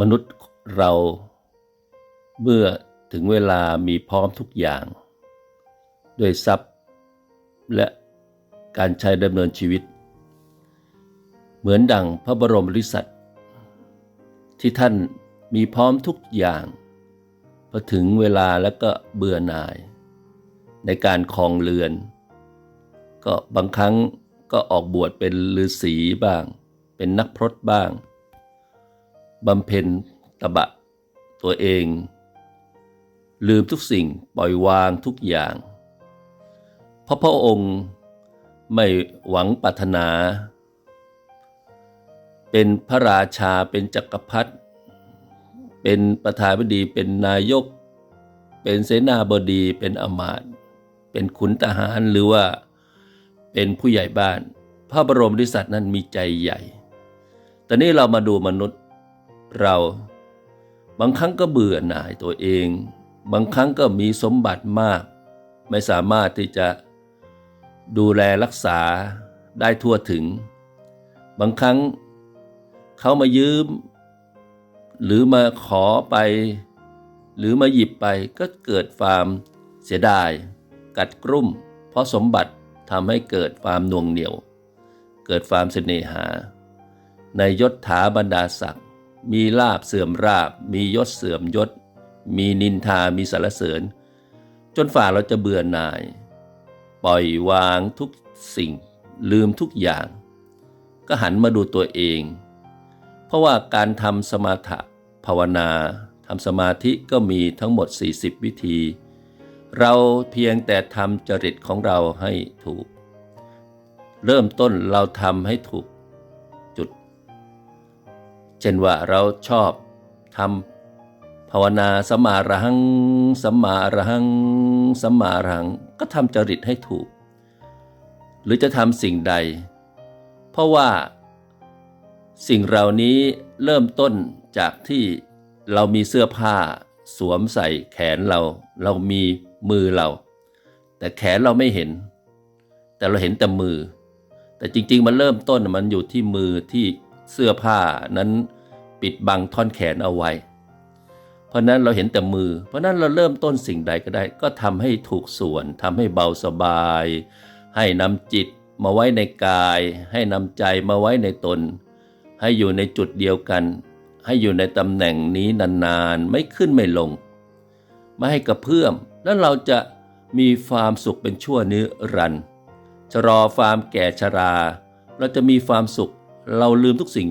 มนุษย์เรา เมื่อถึงเวลามีพร้อมทุกอย่าง ด้วยทรัพย์และการใช้ดำเนินชีวิต เหมือนดังพระบรมริษัทที่ท่านมีพร้อมทุกอย่างพอถึงเวลาแล้วก็เบื่อหน่าย ในการครองเรือน ก็บางครั้งก็ออกบวชเป็นฤาษีบ้าง เป็นนักพรตบ้าง บำเพ็ญตบะตัวเอง ลืมทุกสิ่งปล่อยวางทุกอย่าง เพราะพระองค์ไม่หวังปรารถนา เป็นพระราชาเป็นจักรพรรดิเป็นประธานาธิบดีเป็นนายก เป็นเสนาบดีเป็นอมาตยเป็นขุนทหารหรือว่าเป็นผู้ใหญ่บ้าน พระบรมริษัทนั้นมีใจใหญ่ ตอนนี้เรามาดูมนุษย์ เรา บางครั้งก็เบื่อหน่ายตัวเอง บางครั้งก็มีสมบัติมาก ไม่สามารถที่จะดูแลรักษาได้ทั่วถึง บางครั้งเขามายืม หรือมาขอไป หรือมาหยิบไปก็เกิดความเสียดาย กัดกรุ่ม เพราะสมบัติทำให้เกิดความน่วงเหนียว เกิดความเสน่หา ในยศถาบรรดาศักดิ์ มีลาบเสื่อมราบ มียศเสื่อมยศ มีนินทามีสารเสริญ จนฝ่าเราจะเบื่อหน่าย ปล่อยวางทุกสิ่งลืมทุกอย่าง ก็หันมาดูตัวเอง เพราะว่าการทำสมาธิภาวนาทำสมาธิก็มีทั้งหมด 40 วิธี เราเพียงแต่ทำจริตของเราให้ถูก เริ่มต้นเราทำให้ถูก ช่นว่าเราชอบทำภาวนาสมมาระหังสมมาระหังสมมาระหัง ก็ทำจริตให้ถูก หรือจะทำสิ่งใด เพราะว่า สิ่งเหล่านี้เริ่มต้นจากที่เรามีเสื้อผ้าสวมใส่แขนเรา เรามีมือเรา แต่แขนเราไม่เห็น แต่เราเห็นแต่มือ แต่จริง ๆ มันเริ่มต้นมันอยู่ที่มือที่ เสื้อผ้านั้นปิดบังท่อนแขนเอาไว้ เพราะนั้นเราเห็นแต่มือ เพราะนั้นเราเริ่มต้นสิ่งใดก็ได้ ก็ทำให้ถูกส่วนทำให้เบาสบาย ให้นำจิตมาไว้ในกาย ให้นำใจมาไว้ในตน ให้อยู่ในจุดเดียวกัน ให้อยู่ในตำแหน่งนี้นานๆ ไม่ขึ้นไม่ลง ไม่ให้กระเพื่อม แล้วเราจะมีความสุขเป็นชั่วนิรันดร์ชะลอความแก่ชรา เราจะมีความสุข เราลืมทุกสิ่ง